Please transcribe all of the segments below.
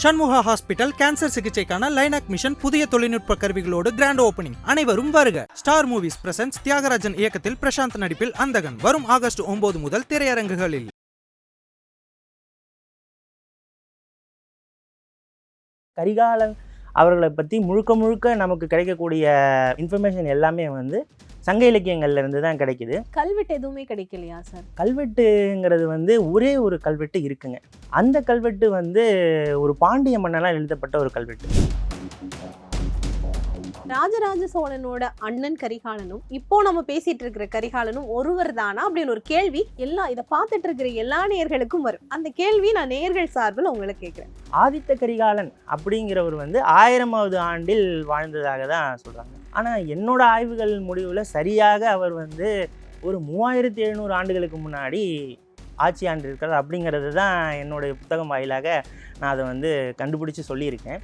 சண்முகா hospital cancer சிகிச்சைக்கான லைனாக் mission புதிய தொழில்நுட்ப கருவிகளோடு கிராண்ட் ஓபனிங் அனைவரும் வருக. ஸ்டார் மூவிஸ் பிரசன்ஸ் தியாகராஜன் இயக்கத்தில் பிரசாந்த் நடிப்பில் அந்தகன். வரும் ஆகஸ்ட் ஒன்பது முதல் திரையரங்குகளில். கரிகாலன் அவர்களை பற்றி முழுக்க முழுக்க நமக்கு கிடைக்கக்கூடிய இன்ஃபர்மேஷன் எல்லாமே வந்து சங்க இலக்கியங்கள்ல இருந்து தான் கிடைக்குது. கல்வெட்டு எதுவுமே கிடைக்கலையா சார்? கல்வெட்டுங்கிறது வந்து ஒரே ஒரு கல்வெட்டு இருக்குங்க. அந்த கல்வெட்டு வந்து ஒரு பாண்டிய மன்னனால் எழுதப்பட்ட ஒரு கல்வெட்டு. ராஜராஜ சோழனோட அண்ணன் கரிகாலனும் இப்போ நம்ம பேசிட்டு இருக்கிற கரிகாலனும் ஒருவர் தானா அப்படின்னு ஒரு கேள்வி எல்லா இதை பார்த்துட்டு இருக்கிற எல்லா நேயர்களுக்கும் வரும். அந்த கேள்வி நான் நேயர்கள் சார்பில் உங்களை கேட்கிறேன். ஆதித்த கரிகாலன் அப்படிங்கிறவர் வந்து ஆயிரமாவது ஆண்டில் வாழ்ந்ததாக தான் சொல்கிறாங்க ஆனால் என்னோட ஆய்வுகள் முடிவில் சரியாக அவர் வந்து ஒரு மூவாயிரத்தி எழுநூறு ஆண்டுகளுக்கு முன்னாடி ஆட்சி ஆண்டு இருக்கிறார் அப்படிங்கிறது தான் என்னுடைய புத்தகம் வாயிலாக நான் அதை வந்து கண்டுபிடிச்சு சொல்லியிருக்கேன்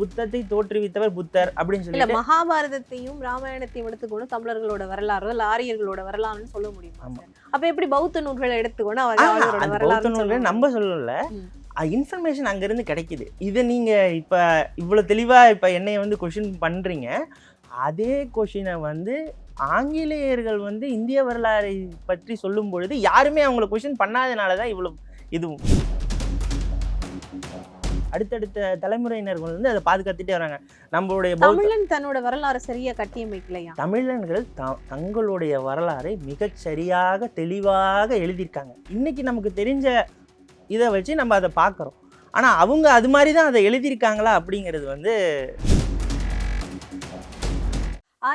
புத்தத்தை தோற்றுவித்தவர் புத்தர் அப்படின்னு சொல்லிட்டு மகாபாரதத்தையும் ராமாயணத்தையும் எடுத்துக்கொண்டு தமிழர்களோட வரலாறு ஆரியர்களோட வரலாறுன்னு சொல்ல முடியுமா? அப்ப எப்படி பௌத்த நூல்களை அந்த பௌத்த நூல்கள் நம்ம சொல்லல. இன்ஃபர்மேஷன் அங்கேருந்து கிடைக்குது. இதை நீங்கள் இப்போ இவ்வளோ தெளிவாக இப்போ என்னைய வந்து கொஷின் பண்ணுறீங்க அதே கொஷினை வந்து ஆங்கிலேயர்கள் வந்து இந்திய வரலாறை பற்றி சொல்லும் பொழுது யாருமே அவங்கள கொஷின் பண்ணாதனால தான் இவ்வளோ இதுவும். அடுத்தடுத்த தலைமுறையினர்கள் வந்து அதை பாதுகாத்துட்டே வராங்க. நம்மளுடைய தமிழன் தன்னோட வரலாறு சரியா கட்டியமைக்கலையா? தமிழர்கள் த தங்களுடைய வரலாறை மிகச் சரியாக தெளிவாக எழுதியிருக்காங்க. இன்னைக்கு நமக்கு தெரிஞ்ச இதை வச்சு நம்ம அதை பார்க்குறோம். ஆனால் அவங்க அது மாதிரி தான் அதை எழுதியிருக்காங்களா அப்படிங்கிறது வந்து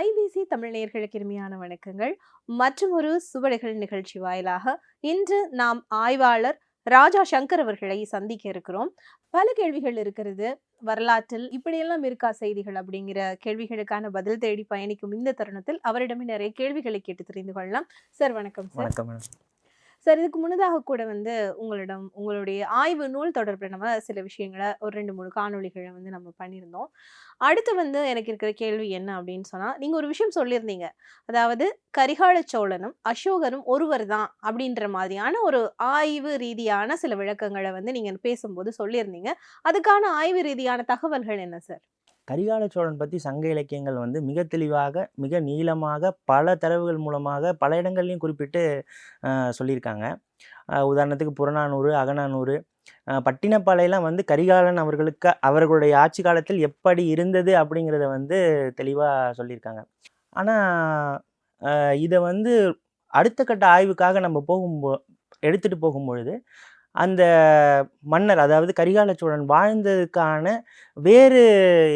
ஐபிசி தமிழ் நேயர்களுக்கு இனிமையான வணக்கங்கள். மற்றும் ஒரு சுவடுகள் நிகழ்ச்சி வாயிலாக இன்று நாம் ஆய்வாளர் ராஜா சங்கர் அவர்களை சந்திக்க இருக்கிறோம். பல கேள்விகள் இருக்கிறது. வரலாற்றில் இப்படியெல்லாம் இருக்கா செய்திகள் அப்படிங்கிற கேள்விகளுக்கான பதில் தேடி பயணிக்கும் இந்த தருணத்தில் அவரிடமே நிறைய கேள்விகளை கேட்டு தெரிந்து கொள்ளலாம். சார் வணக்கம் சார். வணக்கம் மேடம். சார் இதுக்கு முன்னதாக கூட வந்து உங்களிடம் உங்களுடைய ஆய்வு நூல் தொடர்பில் நம்ம சில விஷயங்களை ஒரு ரெண்டு மூணு காணொளிகளை வந்து நம்ம பண்ணியிருந்தோம். அடுத்து வந்து எனக்கு இருக்கிற கேள்வி என்ன அப்படின்னு சொன்னால் நீங்கள் ஒரு விஷயம் சொல்லியிருந்தீங்க. அதாவது கரிகால சோழனும் அசோகரும் ஒருவர் தான் அப்படின்ற மாதிரியான ஒரு ஆய்வு ரீதியான சில விளக்கங்களை வந்து நீங்கள் பேசும்போது சொல்லியிருந்தீங்க. அதுக்கான ஆய்வு ரீதியான தகவல்கள் என்ன சார்? கரிகால சோழன் பற்றி சங்க இலக்கியங்கள் வந்து மிக தெளிவாக மிக நீளமாக பல தரவுகள் மூலமாக பல இடங்கள்லையும் குறிப்பிட்டு சொல்லியிருக்காங்க. உதாரணத்துக்கு புறநானூறு அகநானூறு பட்டினப்பாளையெல்லாம் வந்து கரிகாலன் அவர்களுக்கு அவர்களுடைய ஆட்சி காலத்தில் எப்படி இருந்தது அப்படிங்கிறத வந்து தெளிவாக சொல்லியிருக்காங்க. ஆனால் இதை வந்து அடுத்த கட்ட ஆய்வுக்காக நம்ம போகும்போ எடுத்துகிட்டு போகும்பொழுது அந்த மன்னர் அதாவது கரிகால சோழன் வாழ்ந்ததுக்கான வேறு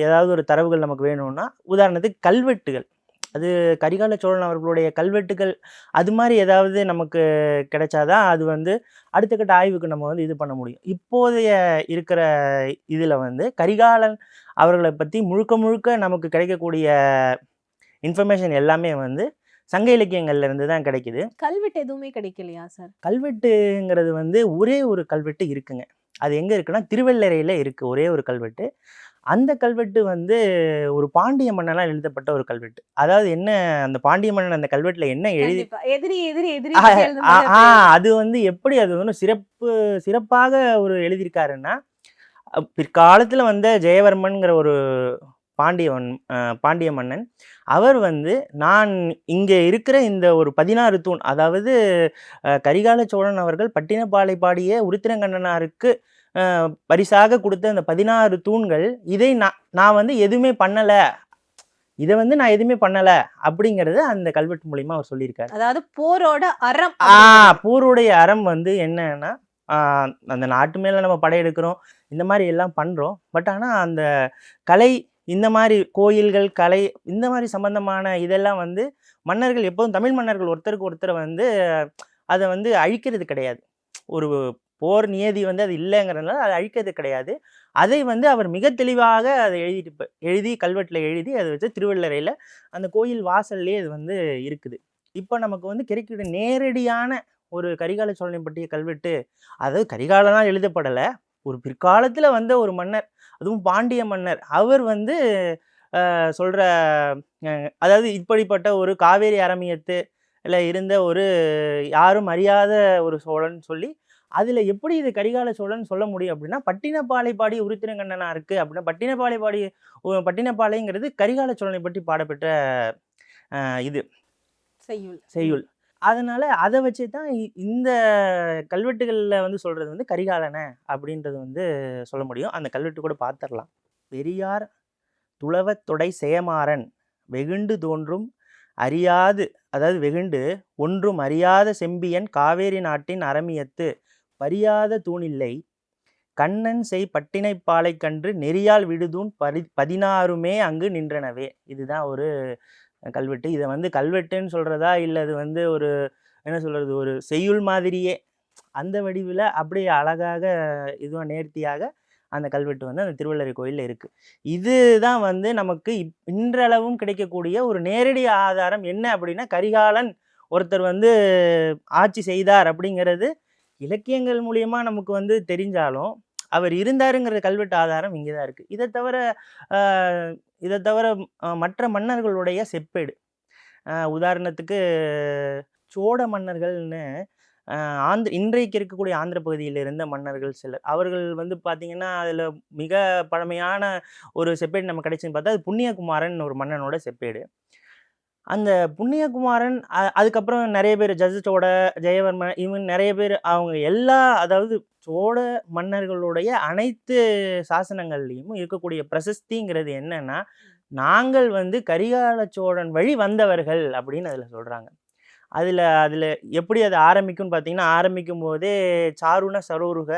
ஏதாவது ஒரு தரவுகள் நமக்கு வேணும்னா உதாரணத்துக்கு கல்வெட்டுகள். அது கரிகால சோழன் அவர்களுடைய கல்வெட்டுகள் அது மாதிரி ஏதாவது நமக்கு கிடைச்சாதான் அது வந்து அடுத்த கட்ட ஆய்வுக்கு நம்ம வந்து இது பண்ண முடியும். இப்போதைய இருக்கிற இதில் வந்து கரிகாலன் அவர்களை பற்றி முழுக்க முழுக்க நமக்கு கிடைக்கக்கூடிய இன்ஃபர்மேஷன் எல்லாமே வந்து சங்க இலக்கியங்கள்ல இருந்து தான் கிடைக்குது. கல்வெட்டு எதுவுமே கிடைக்கலையா சார்? கல்வெட்டுங்கிறது வந்து ஒரே ஒரு கல்வெட்டு இருக்குங்க. அது எங்கே இருக்குன்னா திருவள்ளரையில் இருக்குது ஒரே ஒரு கல்வெட்டு. அந்த கல்வெட்டு வந்து ஒரு பாண்டிய மன்னனால் எழுதப்பட்ட ஒரு கல்வெட்டு. அதாவது என்ன அந்த பாண்டிய மன்னன் அந்த கல்வெட்டில் என்ன எழுதி. எதிரி எதிரி எதிரி ஆ, அது வந்து எப்படி அது வந்து சிறப்பு சிறப்பாக ஒரு எழுதியிருக்காருன்னா பிற்காலத்துல வந்த ஜெயவர்மன்கிற ஒரு பாண்டியவன் பாண்டிய மன்னன். அவர் வந்து நான் இங்கே இருக்கிற இந்த ஒரு பதினாறு தூண் அதாவது கரிகால சோழன் அவர்கள் பட்டினப்பாலை பாடிய உருத்திரங்கண்ணனாருக்கு பரிசாக கொடுத்த அந்த பதினாறு தூண்கள் இதை நான் நான் வந்து எதுவுமே பண்ணலை. இதை வந்து நான் எதுவுமே பண்ணலை. அப்படிங்கிறத அந்த கல்வெட்டு மூலியமா அவர் சொல்லியிருக்காரு. அதாவது போரோட அறம் ஆ அப்படிங்கிறது. போருடைய அறம் வந்து என்னன்னா அந்த நாட்டு மேல நம்ம படையெடுக்கிறோம் இந்த மாதிரி எல்லாம் பண்றோம். பட் ஆனா அந்த கலை இந்த மாதிரி கோயில்கள் கலை இந்த மாதிரி சம்பந்தமான இதெல்லாம் வந்து மன்னர்கள் எப்போதும் தமிழ் மன்னர்கள் ஒருத்தருக்கு ஒருத்தர் வந்து அதை வந்து அழிக்கிறது கிடையாது. ஒரு போர் நியதி வந்து அது இல்லைங்கிறதுனால அதை அழிக்கிறது கிடையாது. அதை வந்து அவர் மிக தெளிவாக அதை எழுதிட்டு எழுதி கல்வெட்டில் எழுதி அதை வச்சு திருவள்ளரையில் அந்த கோயில் வாசல்லே அது வந்து இருக்குது. இப்போ நமக்கு வந்து கிடைக்கிற நேரடியான ஒரு கரிகால சோழனை பற்றிய கல்வெட்டு அதாவது கரிகாலனால் எழுதப்படலை. ஒரு பிற்காலத்தில் வந்த ஒரு மன்னர் அதுவும் பாண்டிய மன்னர். அவர் வந்து அஹ், அதாவது இப்படிப்பட்ட ஒரு காவேரி அரமியத்து இருந்த ஒரு யாரும் அறியாத ஒரு சோழன் சொல்லி அதுல எப்படி இது கரிகால சோழன் சொல்ல முடியும் அப்படின்னா பட்டினப்பாலை பாடி உருத்திரங்கண்ணனா இருக்கு அப்படின்னா பட்டினப்பாலை பாடி உ- பட்டினப்பாலைங்கிறது கரிகால சோழனை பற்றி பாடப்பெற்ற இது. செய்யுள். செய்யுள். அதனால அதை வச்சு தான் இ- இந்த கல்வெட்டுகளில் வந்து சொல்கிறது வந்து கரிகாலனை அப்படின்றது வந்து சொல்ல முடியும். அந்த கல்வெட்டு கூட பார்த்துடலாம் பெரியார் துளவத்தொடை செயமாறன் வெகுண்டு தோன்றும் அறியாது அதாவது வெகுண்டு ஒன்றும் அறியாத செம்பியன் காவேரி நாட்டின் அரமியத்து பரியாத தூணில்லை. கண்ணன் செய் பட்டினைப்பாலை கன்று நெறியால் விடுதூன் பரி பதினாறுமே அங்கு நின்றனவே. இதுதான் ஒரு கல்வெட்டு. இதை வந்து கல்வெட்டுன்னு சொல்கிறதா இல்லை அது வந்து ஒரு என்ன சொல்கிறது ஒரு செய்யுள் மாதிரியே. அந்த வடிவில் அப்படியே அழகாக இதுவாக நேர்த்தியாக அந்த கல்வெட்டு வந்து அந்த திருவள்ளரை கோயிலில் இருக்குது இதுதான் வந்து நமக்கு இப்- இன்றளவும் கிடைக்கக்கூடிய ஒரு நேரடி ஆதாரம் என்ன அப்படின்னா கரிகாலன் ஒருத்தர் வந்து ஆட்சி செய்தார் அப்படிங்கிறது இலக்கியங்கள் மூலியமாக நமக்கு வந்து தெரிஞ்சாலும் அவர் இருந்தாருங்கிற கல்வெட்டு ஆதாரம் இங்கே தான் இருக்குது இதை தவிர இதை தவிர மற்ற மன்னர்களுடைய செப்பேடு. உதாரணத்துக்கு சோழ மன்னர்கள்னு ஆந்திர இன்றைக்கு இருக்கக்கூடிய ஆந்திர பகுதியில் இருந்த மன்னர்கள் சிலர். அவர்கள் வந்து பார்த்தீங்கன்னா அதில் மிக பழமையான ஒரு செப்பேடு நம்ம கிடைச்சுன்னு பார்த்தா அது புண்ணியகுமாரன் ஒரு மன்னனோட செப்பேடு. அந்த புண்ணியகுமாரன் அதுக்கப்புறம் நிறைய பேர் ஜட்ஜோட ஜெயவர்மன் இவன் நிறைய பேர் அவங்க எல்லா அதாவது சோழ மன்னர்களுடைய அனைத்து சாசனங்கள்லையும் இருக்கக்கூடிய பிரசஸ்திங்கிறது என்னன்னா நாங்கள் வந்து கரிகால சோழன் வழி வந்தவர்கள் அப்படின்னு அதில் சொல்கிறாங்க அதில் அதில் எப்படி அது ஆரம்பிக்கும்னு பார்த்தீங்கன்னா ஆரம்பிக்கும் போதே சாருண சரோருக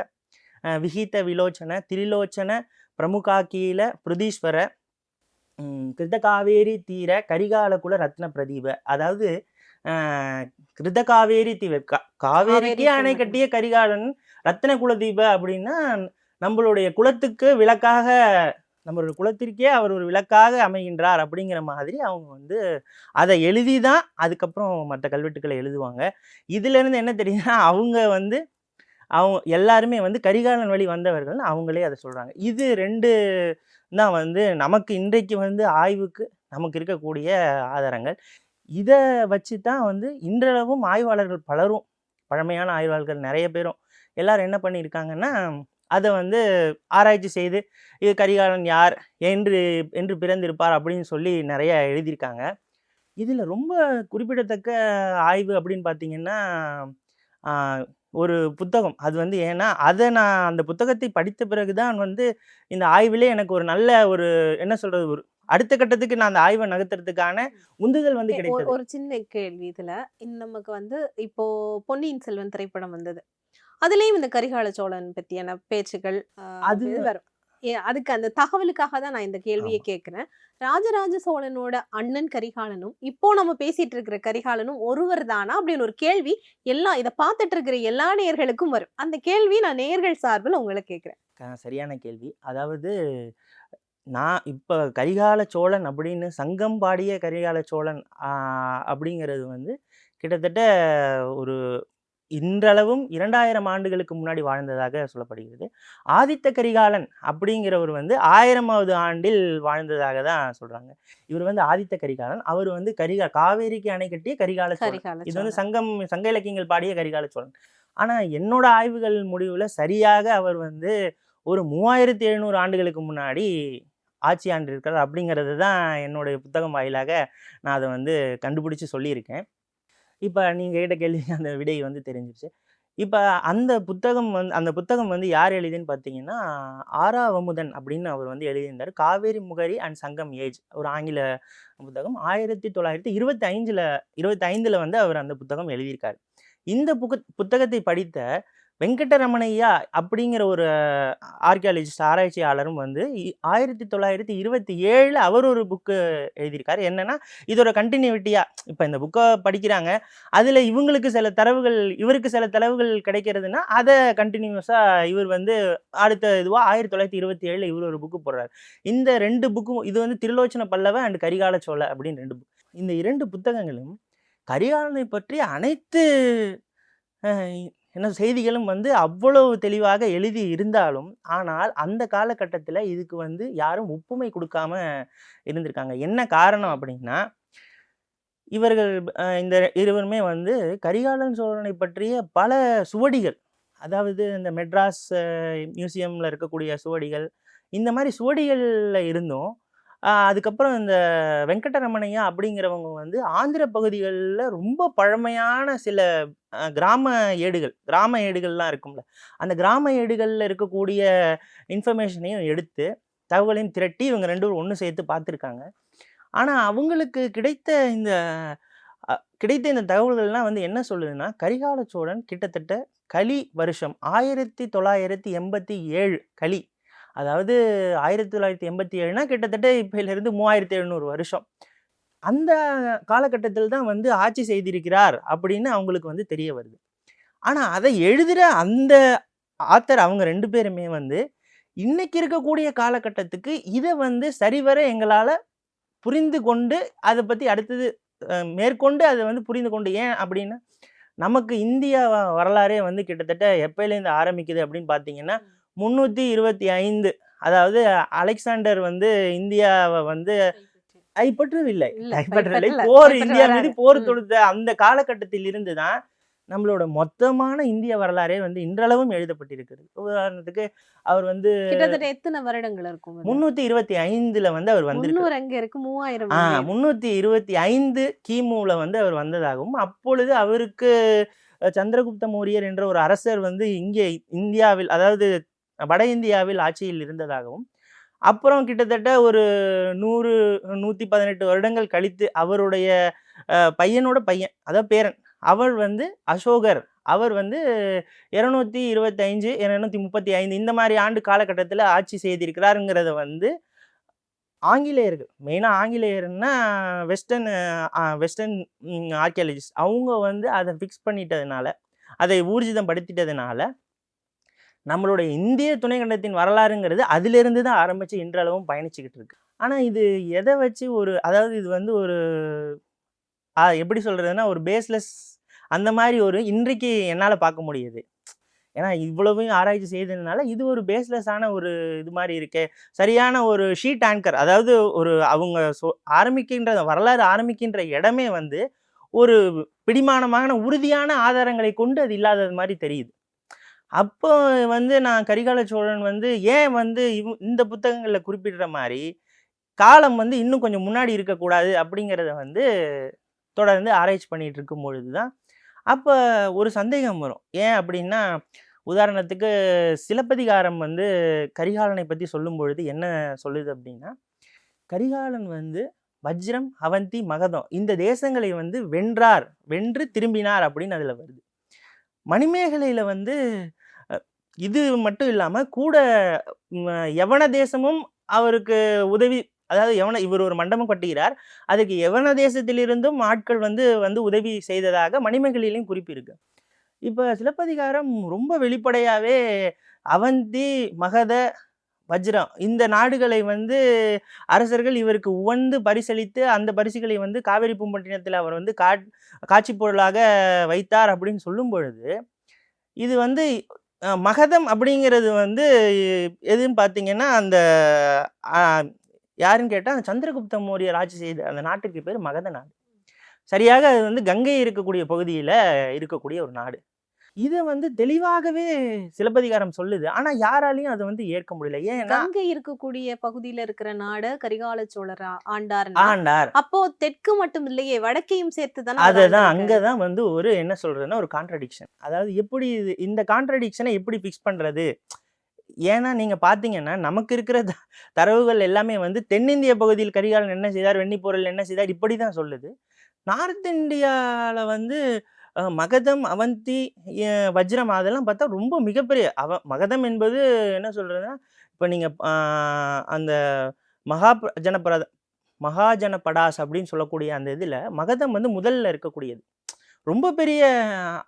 அஹ், விஹித விலோச்சன திரிலோச்சன பிரமுகாக்கீல பிரதீஸ்வர கிருதகாவேரி தீர கரிகாலகுல ரத்ன பிரதீப அதாவது அஹ், கிருதகாவேரி தீர கா- காவேரிக்கே காவேரி அணை தீவு. கட்டிய கரிகாலன் ரத்ன குலதீப அப்படின்னா நம்மளுடைய குலத்துக்கு விளக்காக நம்மளுடைய குலத்திற்கே அவர் ஒரு விளக்காக அமைகின்றார் அப்படிங்கிற மாதிரி அவங்க வந்து அதை எழுதி தான் அதுக்கப்புறம் மற்ற கல்வெட்டுக்களை எழுதுவாங்க. இதுல இருந்து என்ன தெரியுதுன்னா அவங்க வந்து அவங்க எல்லாருமே வந்து கரிகாலன் வழி வந்தவர்கள்னு அவங்களே அதை சொல்றாங்க. இது ரெண்டு தான் வந்து நமக்கு இன்றைக்கு வந்து ஆய்வுக்கு நமக்கு இருக்கக்கூடிய ஆதாரங்கள். இதை வச்சு தான் வந்து இன்றளவும் ஆய்வாளர்கள் பலரும் பழமையான ஆய்வாளர்கள் நிறைய பேரும் எல்லாரும் என்ன பண்ணியிருக்காங்கன்னா அதை வந்து ஆராய்ச்சி செய்து இது கரிகாலன் யார்? என்று என்று பிறந்திருப்பார் அப்படின்னு சொல்லி நிறைய எழுதியிருக்காங்க. இதில் ரொம்ப குறிப்பிடத்தக்க ஆய்வு அப்படின்னு பார்த்தீங்கன்னா ஒரு புத்தகம். அது வந்து ஏன்னா அதை நான் அந்த புத்தகத்தை படித்த பிறகு தான் வந்து இந்த ஆய்விலே எனக்கு ஒரு நல்ல ஒரு என்ன சொல்றது ஒரு அடுத்த கட்டத்துக்கு நான் அந்த ஆய்வை நகர்த்துறதுக்கான உந்துதல் வந்து ஏ, ஒரு சின்ன கேள்வி இதுல. நமக்கு வந்து இப்போ பொன்னியின் செல்வன் திரைப்படம் வந்தது. அதுலயும் இந்த கரிகால சோழன் பத்தியான பேச்சுகள் அது வரும். அதுக்கு அந்த தகவலுக்காக தான் நான் இந்த கேள்வியை. கேட்கிறேன். ராஜராஜ சோழனோட அண்ணன் கரிகாலனும் இப்போ நம்ம பேசிட்டு இருக்கிற கரிகாலனும் ஒருவர் தானா அப்படின்னு ஒரு கேள்வி எல்லாம் இதை பார்த்துட்டு இருக்கிற எல்லா நேயர்களுக்கும் வரும். அந்த கேள்வி நான் நேயர்கள் சார்பில் உங்களை கேட்கிறேன். சரியான கேள்வி. அதாவது நான் இப்போ கரிகால சோழன் அப்படின்னு சங்கம் பாடிய கரிகால சோழன் அப்படிங்கிறது வந்து கிட்டத்தட்ட ஒரு இன்றளவும் இரண்டாயிரம் ஆண்டுகளுக்கு முன்னாடி வாழ்ந்ததாக சொல்லப்படுகிறது. ஆதித்த கரிகாலன் அப்படிங்கிறவர் வந்து ஆயிரமாவது ஆண்டில் வாழ்ந்ததாக தான் சொல்றாங்க. இவர் வந்து ஆதித்த கரிகாலன். அவர் வந்து கரிகா காவேரிக்கு அணை கட்டிய கரிகால சோழன். கரிகால இது வந்து சங்கம் சங்க இலக்கியங்கள் பாடிய கரிகால சோழன். ஆனா என்னோட ஆய்வுகள் முடிவுல சரியாக அவர் வந்து ஒரு மூவாயிரத்தி எழுநூறு ஆண்டுகளுக்கு முன்னாடி ஆட்சி ஆண்டிருக்கிறார் அப்படிங்கிறது தான் என்னுடைய புத்தகம் வாயிலாக நான் அதை வந்து கண்டுபிடிச்சு சொல்லியிருக்கேன். இப்போ நீங்கள் கேட்ட கேள்விக்கு அந்த விடை வந்து தெரிஞ்சிருச்சு. இப்போ அந்த புத்தகம் வந்து அந்த புத்தகம் வந்து யார் எழுதின்னு பார்த்தீங்கன்னா ஆரா அமுதன் அப்படின்னு அவர் வந்து எழுதியிருந்தார். காவேரி முகரி அண்ட் சங்கம் ஏஜ் ஒரு ஆங்கில புத்தகம். ஆயிரத்தி தொள்ளாயிரத்தி இருபத்தி ஐந்தில் இருபத்தி ஐந்தில் வந்து அவர் அந்த புத்தகம் எழுதியிருக்காரு. இந்த புக புத்தகத்தை படித்த வெங்கடரமணையா அப்படிங்கிற ஒரு ஆர்கியாலஜிஸ்ட் ஆராய்ச்சியாளரும் வந்து இ- ஆயிரத்தி தொள்ளாயிரத்தி இருபத்தி ஏழில் அவர் ஒரு புக்கு எழுதியிருக்காரு. என்னென்னா இதோட கண்டினியூட்டியா இப்போ இந்த புக்கை படிக்கிறாங்க. அதில் இவங்களுக்கு சில தரவுகள் இவருக்கு சில தரவுகள் கிடைக்கிறதுனா அதை கண்டினியூஸாக இவர் வந்து அடுத்த இதுவாக ஆயிரத்தி தொள்ளாயிரத்தி இருபத்தி ஏழில் இவர் ஒரு புக்கு போடுறாரு. இந்த ரெண்டு புக்கும் இது வந்து திருலோச்சன பல்லவ அண்ட் கரிகால சோழ அப்படின்னு ரெண்டு புக் இந்த இரண்டு புத்தகங்களும் கரிகாலனை பற்றி அனைத்து என்ன செய்திகளும் வந்து அவ்வளவு தெளிவாக எழுதி இருந்தாலும் ஆனால் அந்த காலகட்டத்தில் இதுக்கு வந்து யாரும் ஒப்புமை கொடுக்காம இருந்திருக்காங்க. என்ன காரணம் அப்படின்னா இவர்கள் இந்த இருவருமே வந்து கரிகாலன் சோழனை பற்றிய பல சுவடிகள் அதாவது இந்த மெட்ராஸ் மியூசியமில் இருக்கக்கூடிய சுவடிகள் இந்த மாதிரி சுவடிகளில் இருந்தும் அதுக்கப்புறம் இந்த வெங்கடரமணையா அப்படிங்கிறவங்க வந்து ஆந்திர பகுதிகளில் ரொம்ப பழமையான சில கிராம ஏடுகள் கிராம ஏடுகள்லாம் இருக்கும்ல. அந்த கிராம ஏடுகளில் இருக்கக்கூடிய இன்ஃபர்மேஷனையும் எடுத்து தகவலையும் திரட்டி இவங்க ரெண்டு பேரும் ஒன்று சேர்த்து பார்த்துருக்காங்க. ஆனால் அவங்களுக்கு கிடைத்த இந்த கிடைத்த இந்த தகவல்கள்லாம் வந்து என்ன சொல்லுதுன்னா கரிகால சோழன் கிட்டத்தட்ட கலி வருஷம் ஆயிரத்தி தொள்ளாயிரத்தி எண்பத்தி ஏழு கலி அதாவது ஆயிரத்தி தொள்ளாயிரத்தி எண்பத்தி ஏழுனா கிட்டத்தட்ட இப்போலேருந்து மூவாயிரத்தி எழுநூறு வருஷம். அந்த காலகட்டத்தில் தான் வந்து ஆட்சி செய்திருக்கிறார் அப்படின்னு அவங்களுக்கு வந்து தெரிய வருது. ஆனால் அதை எழுதுகிற அந்த ஆத்தர் அவங்க ரெண்டு பேருமே வந்து இன்னைக்கு இருக்கக்கூடிய காலகட்டத்துக்கு இதை வந்து சரிவர எங்களால் புரிந்து கொண்டு அதை பற்றி அடுத்தது மேற்கொண்டு அதை வந்து புரிந்து கொண்டு ஏன் அப்படின்னா நமக்கு இந்தியா வ- வரலாறே வந்து கிட்டத்தட்ட எப்பயிலேருந்து ஆரம்பிக்குது அப்படின்னு பார்த்தீங்கன்னா முந்நூற்றி இருபத்தி ஐந்து அதாவது அலெக்சாண்டர் வந்து இந்தியாவை வந்து கைப்பற்றவில்லை கைப்பற்றவில்லை. போர் இந்தியா மீது. போர். தொடுத்த அந்த காலகட்டத்தில் இருந்து தான் நம்மளோட மொத்தமான இந்திய வரலாறே வந்து இன்றளவும் எழுதப்பட்டிருக்கிறது உதாரணத்துக்கு அவர் வந்து கிட்டத்தட்ட எத்தனை வருடங்கள் இருக்கும்? முன்னூத்தி இருபத்தி ஐந்துல வந்து அவர் வந்திருக்காரு முந்நூறு எங்க இருக்கு மூவாயிரம் ஆ எங்க இருக்கு? முன்னூத்தி இருபத்தி ஐந்து கிமுல வந்து அவர் வந்ததாகவும் அப்பொழுது அவருக்கு சந்திரகுப்த மௌரியர் என்ற ஒரு அரசர் வந்து இங்கே இந்தியாவில் அதாவது வட இந்தியாவில் ஆட்சியில் இருந்ததாகவும் அப்புறம் கிட்டத்தட்ட ஒரு நூறு நூற்றி பதினெட்டு வருடங்கள் கழித்து அவருடைய பையனோட பையன் அதாவது பேரன் அவர் வந்து அசோகர் அவர் வந்து இருநூத்தி இருபத்தைஞ்சு இருநூத்தி முப்பத்தி ஐந்து இந்த மாதிரி ஆண்டு காலகட்டத்தில் ஆட்சி செய்திருக்கிறாருங்கிறத வந்து ஆங்கிலேயர்கள் மெயினாக ஆங்கிலேயர்னா வெஸ்டர்ன் வெஸ்டர்ன் ஆர்கியாலஜிஸ்ட் அவங்க வந்து அதை ஃபிக்ஸ் பண்ணிட்டதுனால அதை ஊர்ஜிதம் படுத்திட்டதுனால நம்மளுடைய இந்திய துணைக்கண்டத்தின் வரலாறுங்கிறது அதிலிருந்து தான் ஆரம்பித்து இன்றளவும் பயணிச்சுக்கிட்டு இருக்கு. ஆனால் இது எதை வச்சு ஒரு அதாவது இது வந்து ஒரு எப்படி சொல்கிறதுனா ஒரு பேஸ்லெஸ் அந்த மாதிரி ஒரு இன்றைக்கு என்னால் பார்க்க முடியுது. ஏன்னா இவ்வளவையும் ஆராய்ச்சி செய்ததுனால இது ஒரு பேஸ்லெஸ்ஸான ஒரு இது மாதிரி இருக்கே. சரியான ஒரு ஷீட் ஆங்கர் அதாவது ஒரு அவங்க சொ ஆரம்பிக்கின்ற வரலாறு ஆரம்பிக்கின்ற இடமே வந்து ஒரு பிடிமானமான உறுதியான ஆதாரங்களை கொண்டு அது இல்லாதது மாதிரி தெரியுது. அப்போ வந்து நான் கரிகால சோழன் வந்து ஏன் வந்து இவ் இந்த புத்தகங்களில் குறிப்பிடுற மாதிரி காலம் வந்து இன்னும் கொஞ்சம் முன்னாடி இருக்கக்கூடாது அப்படிங்கிறத வந்து தொடர்ந்து ஆராய்ச்சி பண்ணிகிட்டு இருக்கும் பொழுது தான் அப்போ ஒரு சந்தேகம் வரும். ஏன் அப்படின்னா உதாரணத்துக்கு சிலப்பதிகாரம் வந்து கரிகாலனை பற்றி சொல்லும் பொழுது என்ன சொல்லுது அப்படின்னா கரிகாலன் வந்து வஜ்ரம் அவந்தி மகதம் இந்த தேசங்களை வந்து வென்றார் வென்று திரும்பினார் அப்படின்னு அதில் வருது. மணிமேகலையில் வந்து இது மட்டும் இல்லாமல் கூட யவன தேசமும் அவருக்கு உதவி அதாவது எவன இவர் ஒரு மண்டபம் கட்டுகிறார். அதுக்கு எவன தேசத்திலிருந்தும் ஆட்கள் வந்து வந்து உதவி செய்ததாக மணிமேகலையிலையும் குறிப்பு இருக்கு இப்போ சிலப்பதிகாரம் ரொம்ப வெளிப்படையாகவே அவந்தி மகத வஜ்ரம் இந்த நாடுகளை வந்து அரசர்கள் இவருக்கு உவந்து பரிசளித்து அந்த பரிசுகளை வந்து காவேரி பூம்பட்டினத்தில் அவர் வந்து காட் காட்சி பொருளாக வைத்தார் அப்படின்னு சொல்லும் பொழுது இது வந்து மகதம் அப்படிங்கிறது வந்து எதுன்னு பார்த்தீங்கன்னா அந்த யாருன்னு கேட்டால் சந்திரகுப்த மௌரியர் ஆட்சி செய்த அந்த நாட்டுக்கு பேர் மகத நாடு சரியாக அது வந்து கங்கை இருக்கக்கூடிய பகுதியில் இருக்கக்கூடிய ஒரு நாடு. இதை வந்து தெளிவாகவே சிலப்பதிகாரம் சொல்லுது. ஆனால் யாராலையும் அதை வந்து ஏற்க முடியல. ஏன்னா கங்கை இருக்கக்கூடிய பகுதியில இருக்கிற நாடு கரிகால சோழர் ஆண்டார் ஆண்டார். அப்போ தெற்கு மட்டும் இல்லையே வடக்கையும் சேர்த்து தானே அதை தான் அங்கே தான் வந்து ஒரு என்ன சொல்றதுன்னா ஒரு கான்ட்ரடிக்ஷன் அதாவது எப்படி இது இந்த கான்ட்ரடிக்ஷனை எப்படி ஃபிக்ஸ் பண்ணுறது ஏன்னா நீங்கள் பார்த்தீங்கன்னா நமக்கு இருக்கிற தரவுகள் எல்லாமே வந்து தென்னிந்திய பகுதியில் கரிகாலன் என்ன செய்தார் வெண்ணிப்பொருள் என்ன செய்தார் இப்படி தான் சொல்லுது. நார்த் இந்தியாவில் வந்து மகதம் அவந்தி வஜ்ரம் அதெல்லாம் பார்த்தா ரொம்ப மிகப்பெரிய அவ மகதம் என்பது என்ன சொல்கிறதுன்னா இப்போ நீங்கள் அந்த மகா ஜனபரத மகாஜனபடாஸ் அப்படின்னு சொல்லக்கூடிய அந்த இதில் மகதம் வந்து முதல்ல இருக்கக்கூடியது. ரொம்ப பெரிய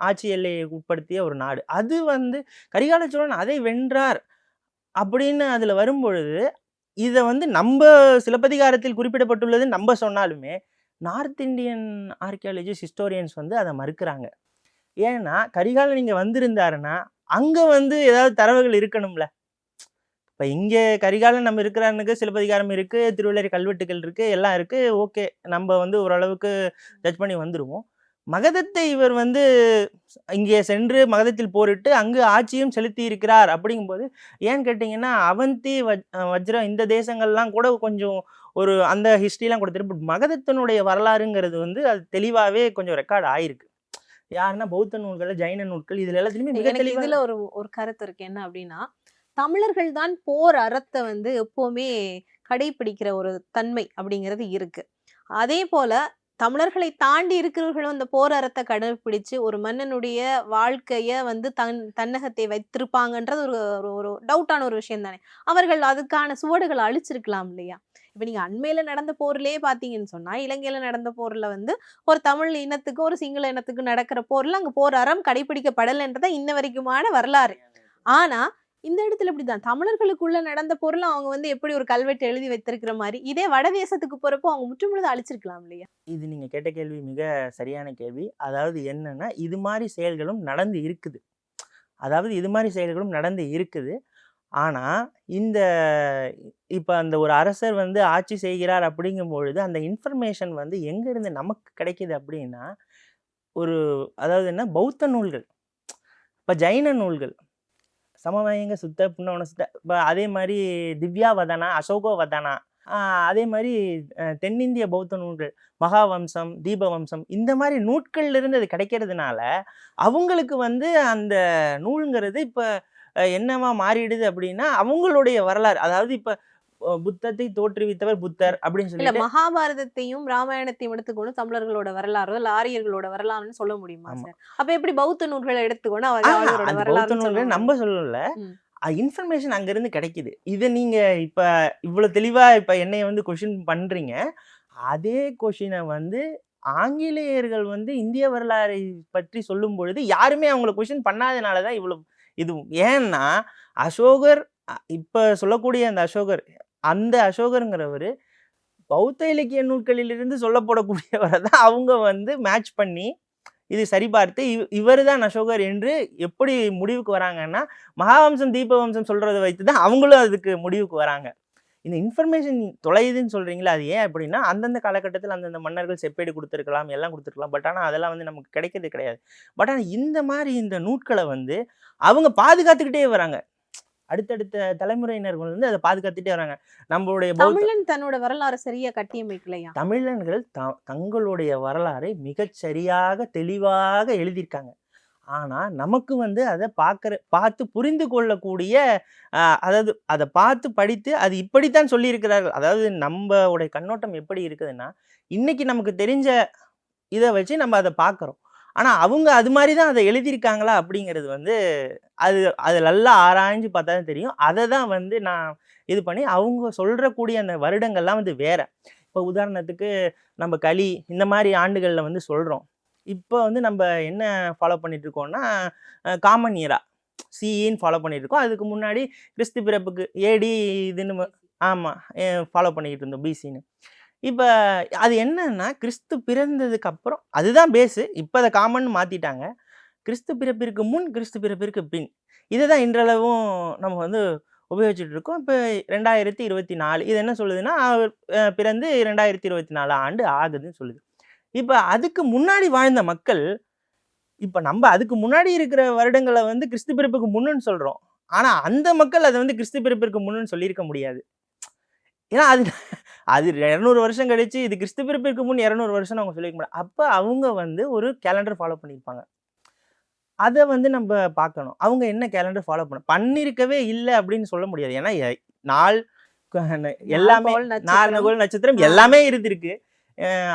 ஆட்சி எல்லையை உட்படுத்திய ஒரு நாடு. அது வந்து கரிகால சோழன் அதை வென்றார் அப்படின்னு அதில் வரும்பொழுது இதை வந்து நம்ம சிலப்பதிகாரத்தில் குறிப்பிடப்பட்டுள்ளது நம்ம சொன்னாலுமே நார்த் இந்தியன் ஆர்கியாலஜிஸ்ட் ஹிஸ்டோரியன்ஸ் வந்து அதை மறுக்கிறாங்க. ஏன்னா கரிகாலம் இங்கே வந்திருந்தாருன்னா அங்கே வந்து ஏதாவது தரவுகள் இருக்கணும்ல. இப்போ இங்கே கரிகாலம் நம்ம இருக்கிறானுக்கு சிலப்பதிகாரம் இருக்குது திருவள்ளரி கல்வெட்டுகள் இருக்குது எல்லாம் இருக்குது ஓகே. நம்ம வந்து ஓரளவுக்கு ஜட்ஜ் பண்ணி வந்துடுவோம் மகதத்தை இவர் வந்து இங்கே சென்று மகதத்தில் போரிட்டு அங்கு ஆட்சியும் செலுத்தி இருக்கிறார் அப்படிங்கும்போது ஏன்னு கேட்டிங்கன்னா அவந்தி வஜ் வஜ்ரம் இந்த தேசங்கள்லாம் கூட கொஞ்சம் ஒரு அந்த ஹிஸ்ட்ரிலாம் கொடுத்துரு பட் மகதத்தினுடைய வரலாறுங்கிறது வந்து அது தெளிவாகவே கொஞ்சம் ரெக்கார்ட் ஆயிருக்கு. யாருன்னா பௌத்த நூல்கள் ஜைன நூல்கள் இதுல எல்லாத்துலயுமே மிக தெளிவா இதுல ஒரு ஒரு கருத்து இருக்கு. என்ன அப்படின்னா தமிழர்கள் தான் போர் அறத்தை வந்து எப்பவுமே கடைபிடிக்கிற ஒரு தன்மை அப்படிங்கிறது இருக்கு. அதே போல தமிழர்களை தாண்டி இருக்கிறவர்களும் அந்த போர் அறத்தை கடைபிடிச்சு ஒரு மன்னனுடைய வாழ்க்கைய வந்து தன் தன்னகத்தை வைத்திருப்பாங்கன்றது ஒரு ஒரு ஒரு டவுட்டான ஒரு விஷயம் தானே அவர்கள் அதுக்கான சுவடுகளை அழிச்சிருக்கலாம் இல்லையா? இப்போ நீங்கள் அண்மையில் நடந்த போர்லேயே பார்த்தீங்கன்னு சொன்னால் இலங்கையில் நடந்த போரில் வந்து ஒரு தமிழ் இனத்துக்கு ஒரு சிங்கள இனத்துக்கு நடக்கிற போரில் அங்கே போர் அறம் கடைபிடிக்கப்படலைன்றத இன்ன வரைக்குமான வரலாறு. ஆனால் இந்த இடத்துல இப்படிதான். தமிழர்களுக்குள்ள நடந்த பொருள் அவங்க வந்து எப்படி ஒரு கல்வெட்டு எழுதி வைத்திருக்கிற மாதிரி இதே வடதேசத்துக்கு போறப்போ அவங்க முற்றுமுழுத அழிச்சிருக்கலாம் இல்லையா? இது நீங்க கேட்ட கேள்வி மிக சரியான கேள்வி. அதாவது என்னன்னா இது மாதிரி செயல்களும் நடந்து இருக்குது. அதாவது இது மாதிரி செயல்களும் நடந்து இருக்குது. ஆனால் இந்த இப்போ அந்த ஒரு அரசர் வந்து ஆட்சி செய்கிறார் அப்படிங்கும் பொழுது அந்த இன்ஃபர்மேஷன் வந்து எங்கேருந்து நமக்கு கிடைக்குது அப்படின்னா ஒரு அதாவது என்ன பௌத்த நூல்கள். இப்போ ஜைன நூல்கள். சமவயங்க சுத்த புண்ணவன சுத்த இப்போ அதே மாதிரி திவ்யா வதனா அசோகோ வதனா அதே மாதிரி தென்னிந்திய பௌத்த நூல்கள் மகாவம்சம் தீபவம்சம் இந்த மாதிரி நூட்கள்லேருந்து அது கிடைக்கிறதுனால அவங்களுக்கு வந்து அந்த நூல்ங்கிறது இப்போ என்னவா மாறிடுது அப்படின்னா அவங்களுடைய வரலாறு. அதாவது இப்ப புத்தத்தை தோற்றுவித்தவர் புத்தர் அப்படின்னு சொல்லிட்டு மகாபாரதத்தையும் ராமாயணத்தையும் எடுத்துக்கொண்டு தமிழர்களோட வரலாறு இல்ல ஆரியர்களோட வரலாறுன்னு சொல்ல முடியுமா அப்ப எப்படி பௌத்த நூல்களை எடுத்துக்கொண்டு பௌத்த வரலாறு நூல்கள் நம்ம சொல்லல. இன்ஃபர்மேஷன் அங்கிருந்து கிடைக்குது. இதை நீங்க இப்ப இவ்வளவு தெளிவா இப்ப என்னைய வந்து கொஷின் பண்றீங்க. அதே கொஷினை வந்து ஆங்கிலேயர்கள் வந்து இந்திய வரலாறை பற்றி சொல்லும் பொழுது யாருமே அவங்கள கொஷின் பண்ணாதனால தான் இவ்வளவு இது ஏன்னா அசோகர் இப்போ சொல்லக்கூடிய அந்த அசோகர் அந்த அசோகருங்கிறவர் பௌத்த இலக்கிய நூல்களிலிருந்து சொல்லப்படக்கூடியவரை தான் அவங்க வந்து மேட்ச் பண்ணி இது சரிபார்த்து இவ் இவர் தான் அசோகர் என்று எப்படி முடிவுக்கு வராங்கன்னா மகாவம்சம் தீபவம்சம் சொல்கிறத வைத்து தான் அவங்களும் அதுக்கு முடிவுக்கு வராங்க. இந்த இன்ஃபர்மேஷன் தொலையுதுன்னு சொல்றீங்களா அது ஏன் அப்படின்னா அந்தந்த காலகட்டத்தில் அந்தந்த மன்னர்கள் செப்பேடு கொடுத்துருக்கலாம் எல்லாம் கொடுத்துருக்கலாம். பட் ஆனால் அதெல்லாம் வந்து நமக்கு கிடைக்கிறது கிடையாது. பட் ஆனால் இந்த மாதிரி இந்த நூட்களை வந்து அவங்க பாதுகாத்துக்கிட்டே வராங்க. அடுத்தடுத்த தலைமுறையினர்கள் வந்து அதை பாதுகாத்துட்டே வராங்க. நம்மளுடைய தமிழன் தன்னோட வரலாறு சரியா கட்டியமைக்கலையா? தமிழர்கள் த தங்களுடைய வரலாறை மிகச் சரியாக தெளிவாக எழுதியிருக்காங்க. ஆனால் நமக்கு வந்து அதை பார்க்குற பார்த்து புரிந்து கொள்ளக்கூடிய அதாவது அதை பார்த்து படித்து அது இப்படித்தான் சொல்லியிருக்கிறார்கள். அதாவது நம்மளுடைய கண்ணோட்டம் எப்படி இருக்குதுன்னா இன்றைக்கி நமக்கு தெரிஞ்ச இதை வச்சு நம்ம அதை பார்க்குறோம் ஆனால் அவங்க அது மாதிரி தான் அதை எழுதியிருக்காங்களா அப்படிங்கிறது வந்து அது அது நல்லா ஆராய்ஞ்சு பார்த்தா தான் தெரியும். அதை தான் வந்து நான் இது பண்ணி அவங்க சொல்கிறக்கூடிய அந்த வருடங்கள்லாம் வந்து வேறு. இப்போ உதாரணத்துக்கு நம்ம களி இந்த மாதிரி ஆண்டுகளில் வந்து சொல்கிறோம் இப்போ வந்து நம்ம என்ன ஃபாலோ பண்ணிட்டு இருக்கோம்னா காமன் இயரா சிஇன்னு ஃபாலோ பண்ணிட்டு இருக்கோம் அதுக்கு முன்னாடி கிறிஸ்து பிறப்புக்கு ஏடி இதுன்னு ஆமாம் ஃபாலோ பண்ணிக்கிட்டு இருந்தோம் பிசின்னு இப்போ அது என்னன்னா கிறிஸ்து பிறந்ததுக்கு அப்புறம் அதுதான் பேஸு இப்போ அதை காமன் மாற்றிட்டாங்க கிறிஸ்து பிறப்பிற்கு முன் கிறிஸ்து பிறப்பிற்கு பின். இதை தான் இன்றளவும் நம்ம வந்து உபயோகிச்சுட்டு இருக்கோம் இப்போ ரெண்டாயிரத்தி இருபத்தி நாலு இது என்ன சொல்லுதுன்னா அவர் பிறந்து ரெண்டாயிரத்தி இருபத்தி நாலு ஆண்டு ஆகுதுன்னு சொல்லுது. இப்போ அதுக்கு முன்னாடி வாழ்ந்த மக்கள் இப்போ நம்ம அதுக்கு முன்னாடி இருக்கிற வருடங்களை வந்து கிறிஸ்து பிறப்புக்கு முன்னுன்னு சொல்கிறோம் ஆனால் அந்த மக்கள் அதை வந்து கிறிஸ்து பிறப்பிற்கு முன்னுன்னு சொல்லியிருக்க முடியாது. ஏன்னா அது அது இரநூறு வருஷம் கழிச்சு இது கிறிஸ்து பிறப்பிற்கு முன் இரநூறு வருஷம் அவங்க சொல்லிக்க முடியாது. அப்போ அவங்க வந்து ஒரு கேலண்டர் ஃபாலோ பண்ணியிருப்பாங்க. அதை வந்து நம்ம பார்க்கணும். அவங்க என்ன கேலண்டர் ஃபாலோ பண்ண பண்ணியிருக்கவே இல்லை அப்படின்னு சொல்ல முடியாது. ஏன்னா நாள் எல்லாமே நட்சத்திரம். நார்நகோல் நட்சத்திரம். எல்லாமே இருந்திருக்கு.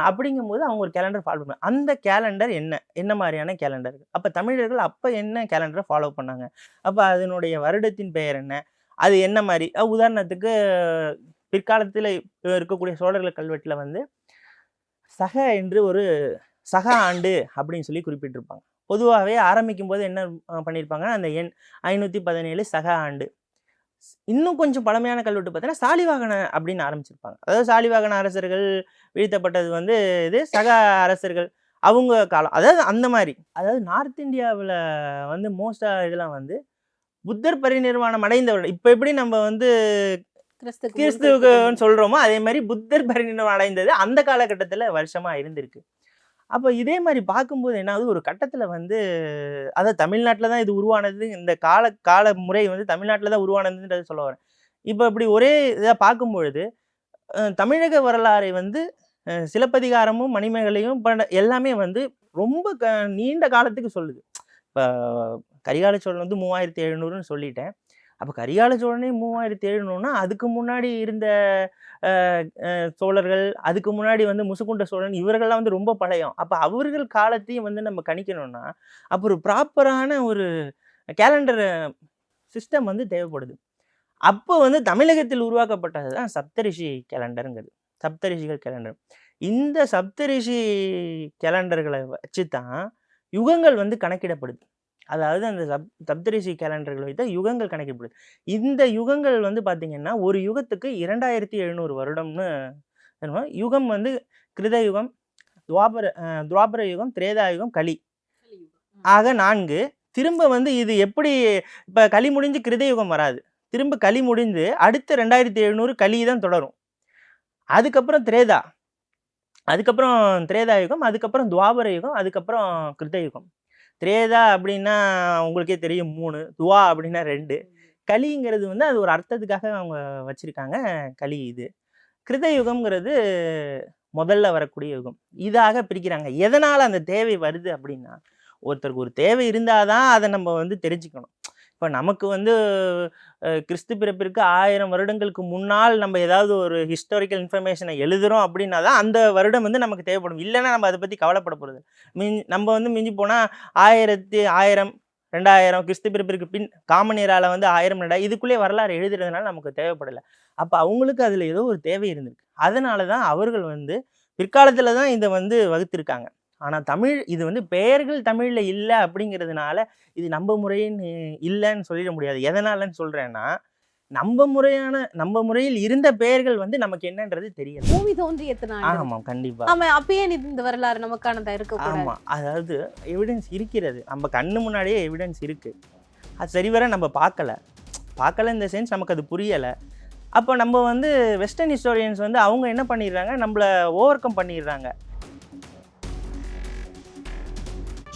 அப்படிங்கும்போது அவங்க ஒரு கேலண்டர் ஃபாலோ பண்ணாங்க. அந்த கேலண்டர் என்ன? என்ன மாதிரியான கேலண்டர் அப்போ தமிழர்கள் அப்போ என்ன கேலண்டரை ஃபாலோ பண்ணாங்க? அப்போ அதனுடைய வருடத்தின் பெயர் என்ன? அது என்ன மாதிரி? உதாரணத்துக்கு பிற்காலத்தில் இருக்கக்கூடிய சோழர்கள் கல்வெட்டில் வந்து சக என்று ஒரு சக ஆண்டு அப்படின்னு சொல்லி குறிப்பிட்டிருப்பாங்க. பொதுவாகவே ஆரம்பிக்கும் போது என்ன பண்ணியிருப்பாங்கன்னா அந்த எண் ஐநூற்றி பதினேழு சக ஆண்டு. இன்னும் கொஞ்சம் பழமையான கல்வெட்டு பார்த்தீங்கன்னா சாலிவாகன அப்படின்னு ஆரம்பிச்சிருப்பாங்க. அதாவது சாலிவாகன அரசர்கள் வீழ்த்தப்பட்டது வந்து இது சக அரசர்கள் அவங்க காலம். அதாவது அந்த மாதிரி. அதாவது நார்த் இந்தியாவில் வந்து மோஸ்டாக இதெல்லாம் வந்து புத்தர் பரிநிர்வாணம் அடைந்தவர்கள். இப்போ எப்படி நம்ம வந்து கிறிஸ்துக்கு முன், கிறிஸ்துவுக்கு சொல்றோமோ அதே மாதிரி புத்தர் பரிணாமம் அடைந்தது அந்த காலகட்டத்துல வருஷமா இருந்திருக்கு. அப்போ இதே மாதிரி பார்க்கும்போது என்ன ஆகுது ஒரு கட்டத்தில் வந்து அதாவது தமிழ்நாட்டில் தான் இது உருவானது. இந்த கால கால முறை வந்து தமிழ்நாட்டில் தான் உருவானதுன்றதை சொல்ல வரேன். இப்போ இப்படி ஒரே இதாக பார்க்கும்பொழுது தமிழக வரலாறை வந்து சிலப்பதிகாரமும் மணிமேகலையும் எல்லாமே வந்து ரொம்ப க நீண்ட காலத்துக்கு சொல்லுது. இப்போ கரிகால சோழன் வந்து மூவாயிரத்தி எழுநூறுன்னு சொல்லிட்டேன். அப்போ கரிகால சோழனே மூவாயிரத்தி எழுநூறுனா அதுக்கு முன்னாடி இருந்த சோழர்கள் அதுக்கு முன்னாடி வந்து முசுகுண்ட சோழன் இவர்கள்லாம் வந்து ரொம்ப பழையம். அப்போ அவர்கள் காலத்தையும் வந்து நம்ம கணிக்கணும்னா அப்போ ஒரு ப்ராப்பரான ஒரு கேலண்டர் சிஸ்டம் வந்து தேவைப்படுது. அப்போ வந்து தமிழகத்தில் உருவாக்கப்பட்டது தான் சப்தரிஷி கேலண்டருங்கிறது சப்தரிஷிகள் கேலண்டர் இந்த சப்தரிஷி கேலண்டர்களை வச்சு தான் யுகங்கள் வந்து கணக்கிடப்படுது. அதாவது அந்த சப் சப்தரிஷி கேலண்டர்கள் வைத்த யுகங்கள் கணக்கிடப்படுது. இந்த யுகங்கள் வந்து பார்த்தீங்கன்னா ஒரு யுகத்துக்கு இரண்டாயிரத்தி எழுநூறு வருடம்னு யுகம் வந்து கிருத யுகம் துவாபர துவாபர யுகம் திரேதா யுகம் கலி. ஆக நான்கு திரும்ப வந்து இது எப்படி இப்போ களி முடிஞ்சு கிருத யுகம் வராது. திரும்ப களி முடிந்து அடுத்த ரெண்டாயிரத்தி எழுநூறு களி தான் தொடரும். அதுக்கப்புறம் திரேதா. அதுக்கப்புறம் திரேதா யுகம் அதுக்கப்புறம் துவாபர யுகம் அதுக்கப்புறம் கிருத யுகம் திரேதா அப்படின்னா உங்களுக்கே தெரியும் மூணு துவா அப்படின்னா ரெண்டு. கலிங்கிறது வந்து அது ஒரு அர்த்தத்துக்காக அவங்க வச்சுருக்காங்க களி இது. கிருத யுகம்ங்கிறது முதல்ல வரக்கூடிய யுகம். இதாக பிரிக்கிறாங்க. எதனால் அந்த தேவை வருது அப்படின்னா ஒருத்தருக்கு ஒரு தேவை இருந்தால் தான் அதை நம்ம வந்து தெரிஞ்சுக்கணும். இப்போ நமக்கு வந்து கிறிஸ்து பிறப்பிற்கு ஆயிரம் வருடங்களுக்கு முன்னால் நம்ம ஏதாவது ஒரு ஹிஸ்டாரிக்கல் இன்ஃபர்மேஷனை எழுதுறோம் அப்படின்னா தான் அந்த வருடம் வந்து நமக்கு தேவைப்படும். இல்லைன்னா நம்ம அதை பற்றி கவலைப்பட போகிறது மிஞ்சி நம்ம வந்து மிஞ்சி போனால் ஆயிரத்தி ஆயிரம் ரெண்டாயிரம் கிறிஸ்து பிறப்பிற்கு பின் காமநீரால் வந்து ஆயிரம் ரெண்டாயிரம் இதுக்குள்ளேயே வரலாறு எழுதுறதுனால நமக்கு தேவைப்படலை. அப்போ அவங்களுக்கு அதில் ஏதோ ஒரு தேவை இருந்திருக்கு. அதனால தான் அவர்கள் வந்து பிற்காலத்தில் தான் இதை வந்து வகுத்திருக்காங்க. ஆனால் தமிழ் இது வந்து பெயர்கள் தமிழில் இல்லை அப்படிங்கிறதுனால இது நம்ம முறைன்னு இல்லைன்னு சொல்லிட முடியாது. எதனாலன்னு சொல்கிறேன்னா நம்ம முறையான நம்ம முறையில் இருந்த பெயர்கள் வந்து நமக்கு என்னன்றது தெரியல பூமி தோன்றி எத்தனை ஆண்டு ஆமாம் கண்டிப்பாக ஆமா அப்பயே இந்த வரலாறு நமக்கானதா இருக்க ஆமாம் அதாவது எவிடன்ஸ் இருக்கிறது. நம்ம கண்ணு முன்னாடியே எவிடன்ஸ் இருக்குது அது சரிவர நம்ம பார்க்கல. பார்க்கல இந்த சென்ஸ் நமக்கு அது புரியலை. அப்போ நம்ம வந்து வெஸ்டர்ன் ஹிஸ்டோரியன்ஸ் வந்து அவங்க என்ன பண்ணிடுறாங்க? நம்மளை ஓவர் கம் பண்ணிடுறாங்க.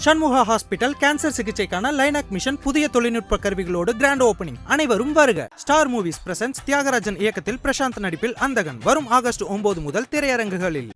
சண்முகா ஹாஸ்பிட்டல் கேன்சர் சிகிச்சைக்கான லைனாக் மிஷன் புதிய தொழில்நுட்ப கருவிகளோடு கிராண்ட் ஓபனிங் அனைவரும் வருக. ஸ்டார் மூவிஸ் பிரசன்ஸ் தியாகராஜன் இயக்கத்தில் பிரசாந்த் நடிப்பில் அந்தகன். வரும் ஆகஸ்ட் ஒன்பது முதல் திரையரங்குகளில்.